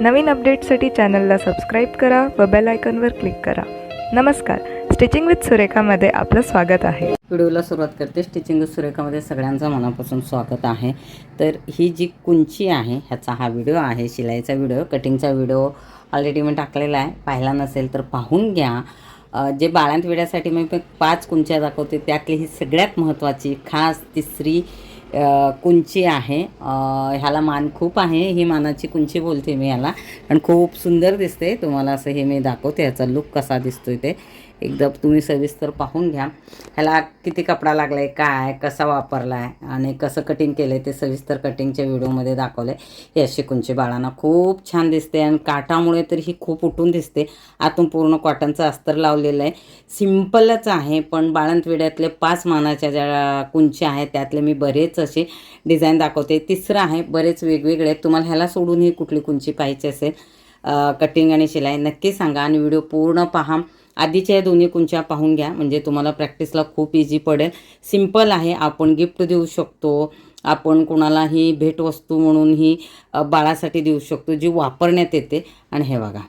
नवीन अपडेटसाठी चॅनलला सबस्क्राईब करा व बेल आयकॉनवर क्लिक करा. नमस्कार. स्टिचिंग विथ सुरेखामध्ये आपलं स्वागत आहे. व्हिडिओला सुरुवात करते. स्टिचिंग विथ सुरेखामध्ये सगळ्यांचं मनापासून स्वागत आहे. तर ही जी कुंची आहे ह्याचा हा व्हिडिओ आहे. शिलाईचा व्हिडिओ कटिंगचा व्हिडिओ ऑलरेडी मी टाकलेला आहे. पाहिला नसेल तर पाहून घ्या. जे बाळांत विड्यासाठी मी पाच कुंच्या दाखवते त्यातली ही सगळ्यात महत्त्वाची खास तिसरी कुंची आहे. ह्याला मान खूप आहे. ही मानाची कुंची बोलते मी ह्याला आणि खूप सुंदर दिसते. तुम्हाला असं हे मी दाखवते. ह्याचा लुक कसा दिसतोय ते. एकदम तुम्ही सविस्तर पाहून घ्या. ह्याला किती कपडा लागला आहे काय कसा वापरला आहे आणि कसं कटिंग केलं आहे ते सविस्तर कटिंगच्या व्हिडिओमध्ये दाखवलं आहे हे अशी कुंची बाळांना खूप छान दिसते आणि काठामुळे तर ही खूप उठून दिसते. आतून पूर्ण कॉटनचं अस्तर लावलेलं आहे. सिम्पलच आहे पण बाळंतविड्यातले पाच मानाच्या ज्या कुंच्या आहेत त्यातले मी बरेच असे डिझाईन दाखवते. तिसरं आहे बरेच वेगवेगळे. तुम्हाला ह्याला सोडून ही कुठली कुंची पाहिजे असेल कटिंग आणि शिलाई नक्की सांगा आणि व्हिडिओ पूर्ण पहा. आधीच्या या दोन्ही कुंच्या पाहून घ्या. म्हणजे तुम्हाला प्रॅक्टिसला खूप इझी पडेल. सिंपल आहे. आपण गिफ्ट देऊ शकतो. आपण कोणालाही भेटवस्तू म्हणून ही बाळासाठी देऊ शकतो जी वापरण्यात येते. आणि हे बघा.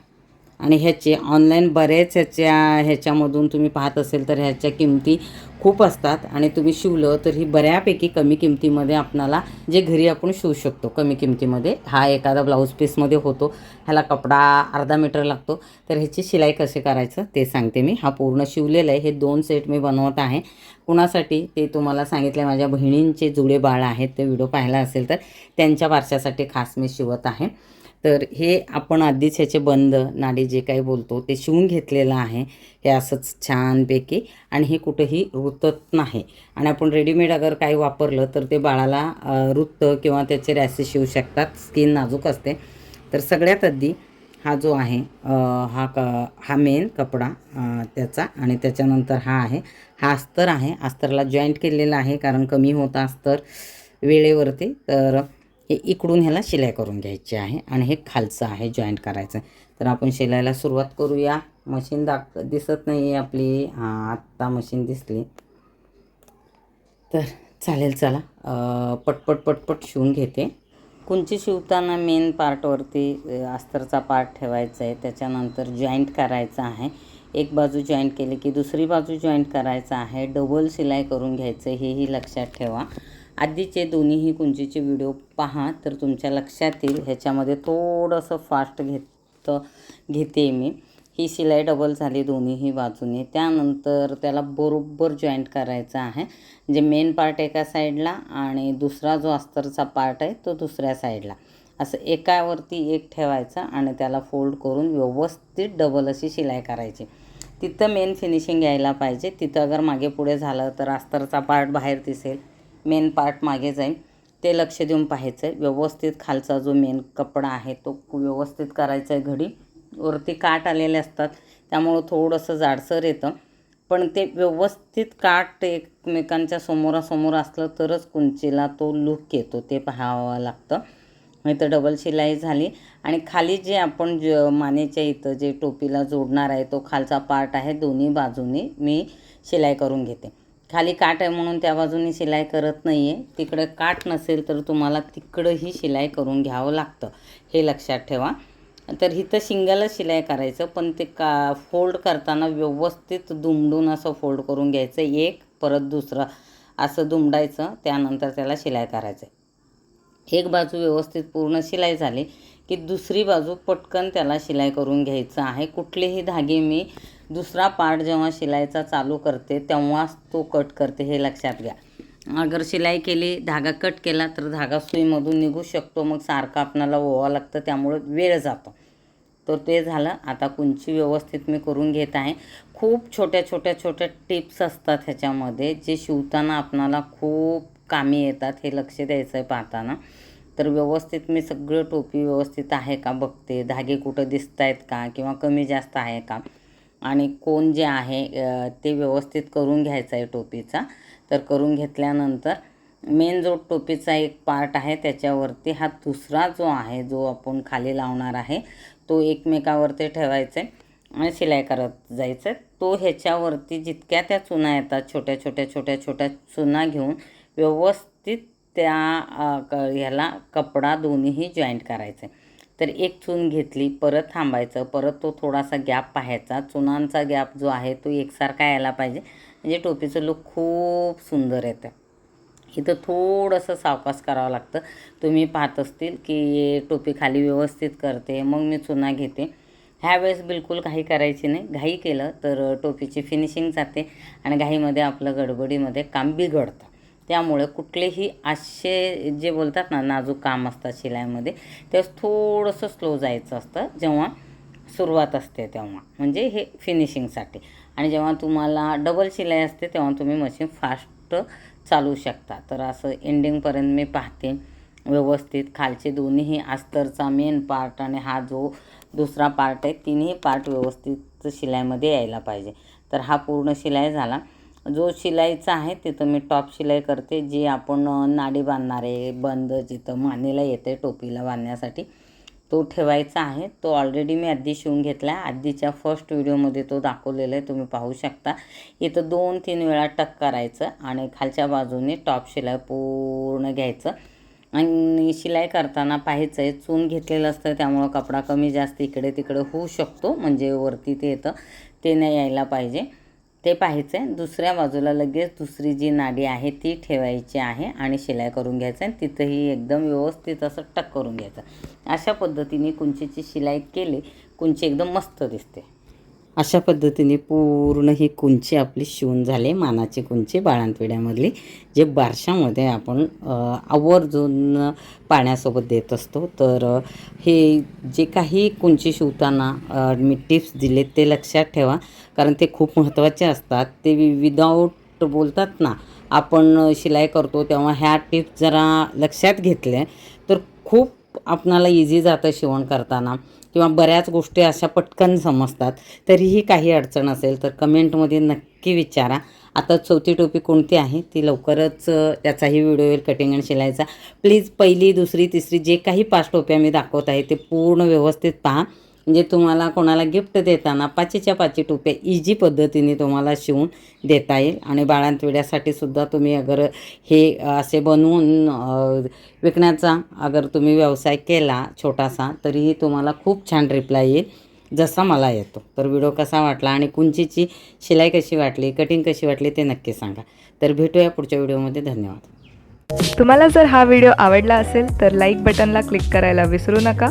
आणि ह्याचे ऑनलाईन बरेच ह्याच्या ह्याच्यामधून तुम्ही पाहत असेल तर ह्याच्या किमती खूप असतात. आणि तुम्ही शिवलं तर ही बऱ्यापैकी कमी किमतीमध्ये आपणाला जे घरी आपण शिवू शकतो कमी किमतीमध्ये. हा एखादा ब्लाऊज पीसमध्ये होतो. ह्याला कपडा अर्धा मीटर लागतो. तर ह्याची शिलाई कसे करायचं ते सांगते मी. हा पूर्ण शिवलेला आहे. हे दोन सेट मी बनवत आहे. कुणासाठी ते तुम्हाला सांगितले माझ्या बहिणींचे जुळे बाळ आहेत. ते व्हिडिओ पाहिला असेल तर त्यांच्या वारशासाठी खास मी शिवत आहे. तर हे आपण आधीच ह्याचे बंद नाडी जे काही बोलतो ते शिवून घेतलेलं आहे. हे असंच छानपैकी आणि हे कुठंही रुतत नाही. आणि आपण रेडीमेड अगर काही वापरलं तर ते बाळाला रुततं किंवा त्याचे रॅसेस शिवू शकतात. स्किन नाजूक असते. तर सगळ्यात आधी हा जो आहे हा क हा मेन कपडा त्याचा आणि त्याच्यानंतर हा आहे. हा अस्तर आहे. अस्तरला जॉईंट केलेला आहे कारण कमी होता अस्तर वेळेवरती. तर हे इकडून ह्याला शिलाई करून घ्यायची आहे आणि हे खालचं आहे जॉईंट करायचं. तर आपण शिलाईला सुरुवात करूया. मशीन दाख दिसत नाही आहे आपली. हां आत्ता मशीन दिसली. तर चालेल चला. पटपट पटपट शिवून घेते. कुंची शिवताना मेन पार्टवरती अस्तरचा पार्ट ठेवायचा आहे. त्याच्यानंतर जॉईंट करायचा आहे. एक बाजू जॉईंट केली की दुसरी बाजू जॉईंट करायचं आहे. डबल शिलाई करून घ्यायचं हेही लक्षात ठेवा. आधीचे दोन्हीही कुंजीचे व्हिडिओ पहा तर तुमच्या लक्षात येईल. ह्याच्यामध्ये थोडंसं फास्ट घेत घेते मी. ही शिलाई डबल झाली दोन्हीही बाजूने. त्यानंतर त्याला बरोबर जॉईंट करायचा आहे. जे मेन पार्ट एका साईडला आणि दुसरा जो अस्तरचा पार्ट आहे तो दुसऱ्या साईडला. असं एकावरती एक ठेवायचा आणि त्याला फोल्ड करून व्यवस्थित डबल अशी शिलाई करायची. तिथं मेन फिनिशिंग यायला पाहिजे. तिथं अगर मागे पुढे झालं तर अस्तरचा पार्ट बाहेर दिसेल. मेन पार्ट मागे जाईल. ते लक्ष देऊन पाहायचं आहे व्यवस्थित खालचा जो मेन कपडा आहे तो व्यवस्थित करायचा आहे घडी. वरती काट आलेले असतात. त्यामुळं थोडंसं जाडसर येतं. पण ते व्यवस्थित काट एकमेकांच्या समोरासमोर असलं तरच कुंचीला तो लुक येतो. ते पाहावं लागतं. नाही तर डबल शिलाई झाली. आणि खाली जे आपण ज मानेच्या इथं जे टोपीला जोडणार आहे तो खालचा पार्ट आहे. दोन्ही बाजूनी मी शिलाई करून घेते. खाली काट आहे म्हणून त्या बाजूनी शिलाई करत नाही आहे तिकडं काट नसेल तर तुम्हाला तिकडंही शिलाई करून घ्यावं लागतं. हे लक्षात ठेवा. तर इथं शिंगाला शिलाई करायचं पण ते का फोल्ड करताना व्यवस्थित दुमडून असं फोल्ड करून घ्यायचं एक परत दुसरं. असं दुमडायचं त्यानंतर त्याला शिलाई करायचं एक बाजू व्यवस्थित पूर्ण शिलाई झाली. की दुसरी बाजू पटकन त्याला शिलाई करून घ्यायचं आहे. कुठलेही धागे मी दुसरा पार्ट जेव्हा शिलाईचा चालू करते तेव्हाच तो कट करते हे लक्षात घ्या. अगर शिलाई केली धागा कट केला तर धागा सुईमधून निघू शकतो. मग सारखा आपणाला ओवा लागतं त्यामुळे वेळ जातो. तर ते झालं. आता कुंची व्यवस्थित मी करून घेत आहे. खूप छोट्या छोट्या छोट्या टिप्स असतात ह्याच्यामध्ये जे शिवताना आपणाला खूप कामी येतात हे लक्ष द्यायचं आहे पाहताना. तर व्यवस्थित मी सगळं टोपी व्यवस्थित आहे का बघते? धागे कुठं दिसत आहेत का किंवा कमी जास्त आहे का? आणि कोण जे आहे ते व्यवस्थित करून घ्यायचं आहे टोपीचा. तर करून घेतल्यानंतर मेन जो टोपीचा एक पार्ट आहे त्याच्यावरती हा दुसरा जो आहे जो आपण खाली लावणार आहे तो एकमेकावरती ठेवायचा आहे आणि शिलाई करत जायचं तो ह्याच्यावरती जितक्या त्या चुना येतात छोट्या छोट्या छोट्या छोट्या चुना घेऊन व्यवस्थित त्या क ह्याला कपडा दोन्हीही जॉईंट करायचे. तर एक चून घेतली परत थांबायचं परत तो थोडासा गॅप पाहायचा. चुनांचा गॅप जो आहे तो एकसारखा यायला पाहिजे. म्हणजे टोपीचं लुक खूप सुंदर येतं. इथं थोडंसं सावकाश करावं लागतं. तुम्ही पाहत असतील की टोपी खाली व्यवस्थित करते मग मी चुना घेते. ह्यावेळेस बिलकुल काही करायची नाही. घाई केलं तर टोपीची फिनिशिंग जाते आणि घाईमध्ये आपलं गडबडीमध्ये काम बिघडतं. त्यामुळे कुठलेही असे जे बोलतात ना नाजूक काम असतात शिलाईमध्ये तेव्हा थोडंसं स्लो जायचं असतं जेव्हा सुरुवात असते तेव्हा. म्हणजे हे फिनिशिंगसाठी आणि जेव्हा तुम्हाला डबल शिलाई असते तेव्हा तुम्ही मशीन फास्ट चालू शकता. तर असं एंडिंगपर्यंत मी पाहते. व्यवस्थित खालचे दोन्हीही अस्तरचा मेन पार्ट आणि हा जो दुसरा पार्ट आहे तिन्ही पार्ट व्यवस्थित शिलाईमध्ये यायला पाहिजे. तर हा पूर्ण शिलाई झाला. जो शिलाईचा आहे तिथं मी टॉप शिलाई करते जी आपण नाडी बांधणार आहे बंद जिथं मानेला येते टोपीला बांधण्यासाठी तो ठेवायचा आहे. तो ऑलरेडी मी आधी शिवून घेतला आहे आधीच्या फर्स्ट व्हिडिओमध्ये तो दाखवलेला आहे तुम्ही पाहू शकता. इथं दोन तीन वेळा टक करायचं आणि खालच्या बाजूने टॉप शिलाई पूर्ण घ्यायचं. आणि शिलाई करताना पाहायचं आहे चून घेतलेलं असतं त्यामुळं कपडा कमी जास्त इकडे तिकडे होऊ शकतो म्हणजे वरती ते येतं ते नाही यायला पाहिजे. ते पाहायचं आहे दुसऱ्या बाजूला लगेच दुसरी जी नाडी आहे ती ठेवायची आहे आणि शिलाई करून घ्यायचं आहे तिथंही एकदम व्यवस्थित असं टक करून घ्यायचं. अशा पद्धतीने कुंचीची शिलाई केली कुंची एकदम मस्त दिसते. अशा पद्धतीने पूर्ण ही कुंची आपली शिवून झाले मानाची कुंची बाळांतविड्यामधली जे बारशामध्ये आपण आवर्जून पाण्यासोबत देत असतो. तर हे जे काही कुंची शिवताना मी टिप्स दिले ते लक्षात ठेवा. कारण ते खूप महत्त्वाचे असतात. ते विदाऊट बोलतात ना आपण शिलाई करतो तेव्हा ह्या टिप्स जरा लक्षात घेतल्या. तर खूप आपणाला इझी जातं शिवण करताना. किंवा बऱ्याच गोष्टी अशा पटकन समजतात तरीही काही अडचण असेल तर कमेंटमध्ये नक्की विचारा. आता चौथी टोपी कोणती आहे? ती लवकरच त्याचाही व्हिडिओ येईल कटिंग आणि शिलाईचा. प्लीज पहिली दुसरी तिसरी जे काही पाच टोप्या मी दाखवत आहे ते पूर्ण व्यवस्थित पहा. म्हणजे तुम्हाला कोणाला गिफ्ट देताना पाचीच्या पाची टोप्या इजी पद्धतीने तुम्हाला शिवून देता येईल. आणि बाळांतविड्यासाठी सुद्धा तुम्ही अगर हे असे बनवून विकण्याचा अगर तुम्ही व्यवसाय केला छोटासा तरीही तुम्हाला खूप छान रिप्लाय येईल. जसा मला येतो. तर व्हिडिओ कसा वाटला आणि कुंचीची शिलाई कशी वाटली कटिंग कशी वाटली ते नक्की सांगा. तर भेटूया पुढच्या व्हिडिओमध्ये धन्यवाद. तुम्हाला जर हा व्हिडिओ आवडला असेल तर लाईक बटनला क्लिक करायला विसरू नका.